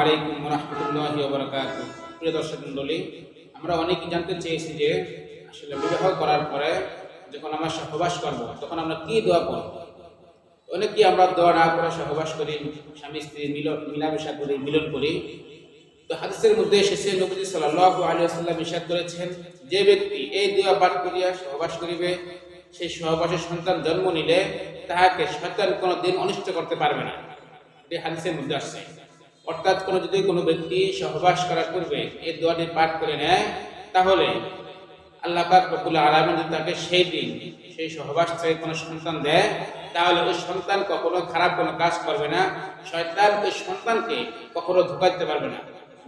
আলাইকুম রহমতুল্লাহি ওবরাকাত প্রিয় দর্শক আমরা অনেকেই জানতে চেয়েছি যে আসলে বিবাহ করার পরে যখন আমরা সহবাস করব, তখন আমরা কি দোয়া করব? অনেকেই আমরা দোয়া না করে সহবাস করি, স্বামী, স্ত্রী মিলন, মিলামেশা করি, মিলন করি। তো হাদিসের মধ্যে এসেছে নবী সাল্লাল্লাহু আলাইহি ওয়াসাল্লাম ইরশাদ করেছেন, যে ব্যক্তি এই দোয়া পাঠ করিয়া সহবাস করিবে, সেই সহবাসের সন্তান জন্ম নিলে তাহাকে শয়তান কোনো দিন অনিষ্ট করতে পারবে না। এটি হাদিসের মধ্যে আসছে। অর্থাৎ কোনো যদি কোনো ব্যক্তি সহবাস করার পূর্বে এই দোয়াটি পাঠ করে নেয়, তাহলে আল্লাহ পাক আলামিন যদি তাকে সেই দিন সেই সহবাস থেকে কোনো সন্তান দেয়, তাহলে ওই সন্তান কখনো খারাপ কোনো কাজ করবে না, শয়তান ওই সন্তানকে কখনো ধোকা দিতে পারবে না।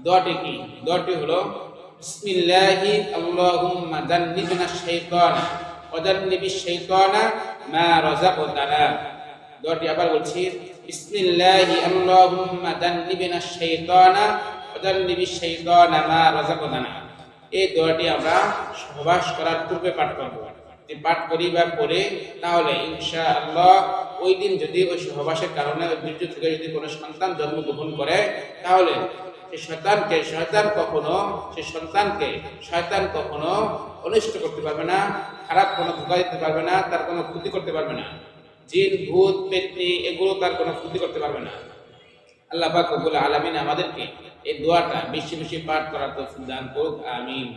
দোয়াটি কি? দোয়াটি হলো মা আবার বলছি বিসমিল্লাহি আল্লাহুম্মা জান্নিবনা শাইতানা ওয়া জান্নিবিশ শাইতানা মা রাযাকতানা এই দোয়াটি আমরা সহবাস করার পূর্বে পাঠ করব। যদি পাঠ করি বা পড়ে, তাহলে ইনশা আল্লাহ ওই দিন যদি ওই সহবাসের কারণে বীর্য থেকে যদি কোনো সন্তান জন্মগ্রহণ করে, তাহলে সে শয়তানকে শয়তান কখনো, সে সন্তানকে শয়তান কখনো অনিষ্ট করতে পারবে না, খারাপ কোনো ধোকা দিতে পারবে না, তার কোনো ক্ষতি করতে পারবে না। জিন, ভূত, পেতনি, এগুলো তার কোনো ক্ষতি করতে পারবে না। আল্লাহ পাক আলামিন আমাদেরকে এই দোয়াটা বেশি বেশি পাঠ করার তৌফিক দান করুক, আমিন।